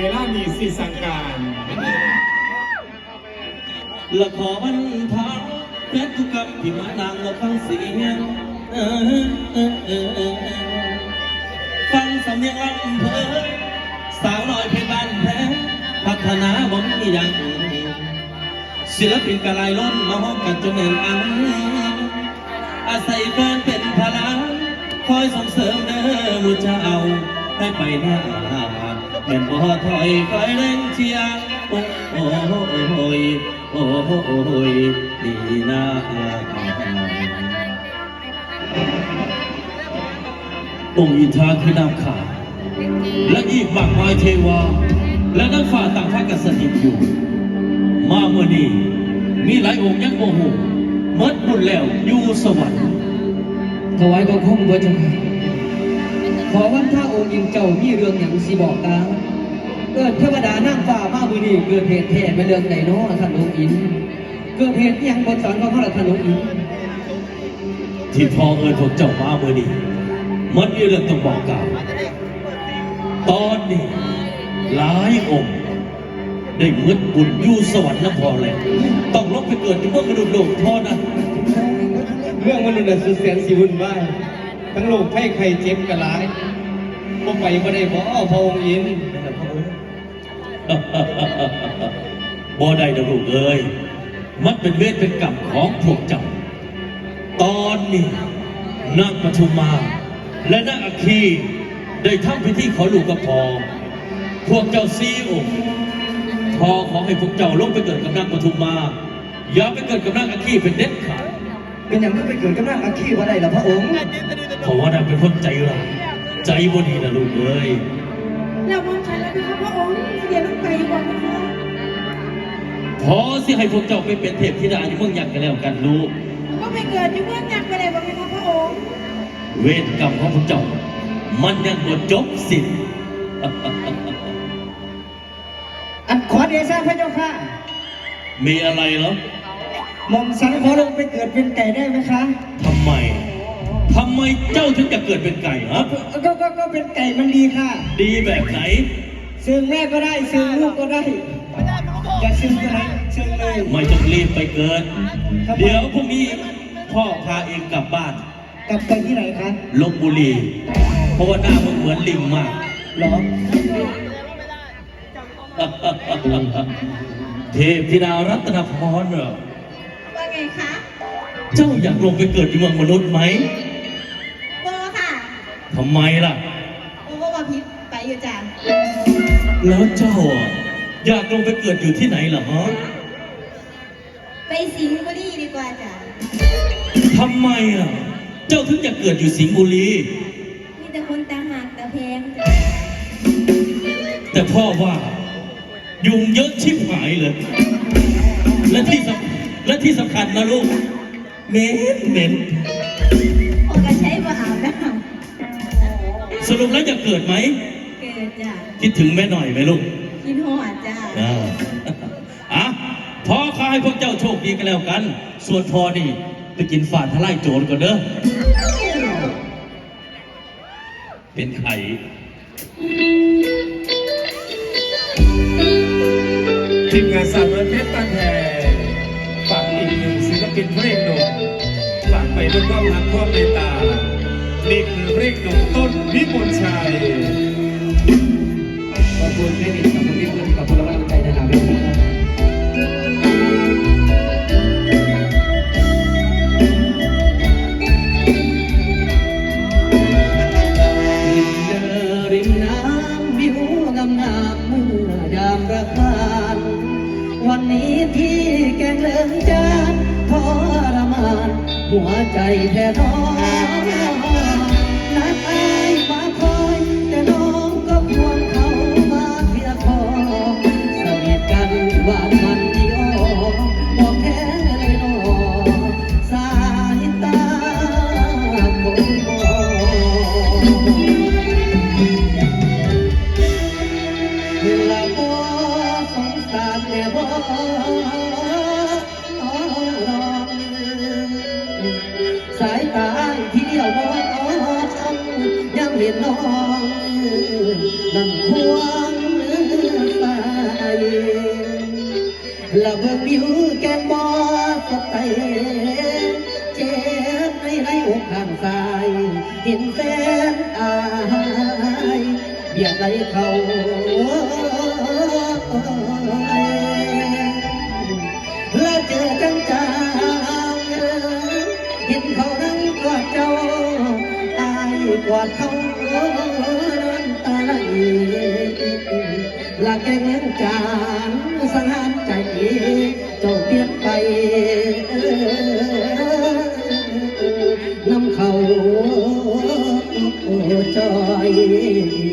เวลามีสีสังการละขอบันทาแม้ทุกคำที่มานางเราฟังเสียงฟังสำเนียงลำเพยสาวน้อยเพชรบ้านแพ้พัฒนาบ่มีอย่างศิลปินกะลายล้นมาห้องกันจนแน่นอังอาศัยแฟนเป็นพลังคอยส่งเสริมเด้อมูเจ้าให้ไปหน้า แม่นบ่ถอยคอยเร่งเชียร์โอ้โอ้โอ้ยโอ้โหโอ้ยดีนะองค์อินทราคือน้ำขาวและอีกมากมายเทวา และนักฝ่าต่างพากันสถิตอยู่ มาเมื่อนี้มีหลายองค์ยังโมโหมดบุญแล้วอยู่สวรรค์ถวายบังคมพระเจ้าค่ะ ขอวันถ้าองค์ยิงเจ้ามีเรื่องอย่างสิบอกตามเกิดเทวดานั่งฟ้ามามือนี้เกิดเหตุแท้เป็นเรื่องไหนเนาะท่านองค์อิน เกิดเหตุอิหยังบนสอนของพระท่านองค์อิน ที่พ่อเอิญพวกเจ้ามาเมื่อนี้มันมีเรื่องต้องบอกกล่าวตอนนี้หลายองค์ได้เมืดบุญอยู่สวรรค์น้ำพอแล้วต้องลบไปเกิดที่เมืองมนุษย์โลกเท่านั้นเรื่องมนุษย์น่ะสุดแสนสิวุ่นวาย ทั้งโลกไข้ไข้เจ็บกระหลายบ่ไปบ่ได้บ่พระองค์อินบ่ได้ดอกลูกเอ้ยมันเป็นเวทเป็นกรรมของพวกเจ้าตอนนี้นางปทุมมา และนางอัคคีได้ทำพิธีขอลูกกับพอพวกเจ้าซีองค์พอขอให้พวกเจ้าลงไปเกิดกับนางปทุมมา อย่าไปเกิดกับนางอัคคีเป็นเด็ดขาด เป็นอย่างนั้นไปเกิดกับนางอาคีว่าได้ละพระองค์เพราะว่านางเป็นคนใจร้ายใจบ่ดีนะลูกเอ้ยแล้วมองฉันแล้วนะคะพระองค์เสด็จลงไปก่อนนะคะพอสิให้พวกเจ้าไปเป็นเทพธิดาอยู่เมืองยักษ์กันแล้วกันลูกก็ไปเกิดอยู่เมืองยักษ์ไปเลยบอกไหมคะพระองค์เวรกรรมของพวกเจ้า มันยังบ่จบสิ้นอันขอเดชะพระเจ้าค่ะมีอะไรเหรอ หม่อมสันขอลงไปเกิดเป็นไก่ได้ไหมคะทำไมทำไมเจ้าถึงจะเกิดเป็นไก่ฮะก็ก็ก็เป็นไก่มันดีค่ะ ดีแบบไหนซึ่งแม่ก็ได้ซึ่งลูกก็ได้อยากซึ่งก็ได้ซึ่งเลยไม่ต้องรีบไปเกิด เดี๋ยวพรุ่งนี้พ่อพาเองกลับบ้านกลับไปที่ไหนคะลบบุรี เพราะว่าหน้ามันเหมือนลิงมากหรอเทพธิดารัตนพรเหรอ ว่าไงคะเจ้าอยากลงไปเกิดอยู่เมืองมนุษย์ไหมโบค่ะทำไมล่ะโบก็มาพิษไปอยู่จ้ะแล้วเจ้าอะอยากลงไปเกิดอยู่ที่ไหนล่ะฮะไปสิงห์บุรีดีกว่าจ้ะทำไมอะเจ้าถึงอยากเกิดอยู่สิงห์บุรีมีแต่คนตาหักตาแพงจ้ะแต่พ่อว่ายุงเยอะชิบหายเลย และที่สำ และที่สำคัญนะลูกเหม็นเหม็นพอก็ใช้บ่อาบน้สรุปแล้วจะเกิดไหมำเกิดจ้ะคิดถึงแม่หน่อยไหมลูกกินหอดจ้ะอ่าอะพ่อขอให้พวกเจ้าโชคดีกันแล้วกัน ส่วนพ่อนี่ไปกินฝาดทลายโจรก่อนเด้อ เป็นไข่ทีมงานสาวน้อยเพชรตันแทน ไปด้วยความรักความเมตตานี่คือเรียกหนุ่มต้นวิมลชัยขอบคุณที่ดิขอบคุณพี่เพื่อนขอบ หัวใจแท้น้อ น้องดังควงสายลับิกผิวแก้มบอสดใสเจ็บในในอกข้างสายเห็นแฟนอายเบียดใหเขาและเจอจังจเห็นเขานั่งกว่าเจ้า ตายกว่าเขา ละแกงจานสารใจเจ้าเปลี่ยนไปนำเขาจอย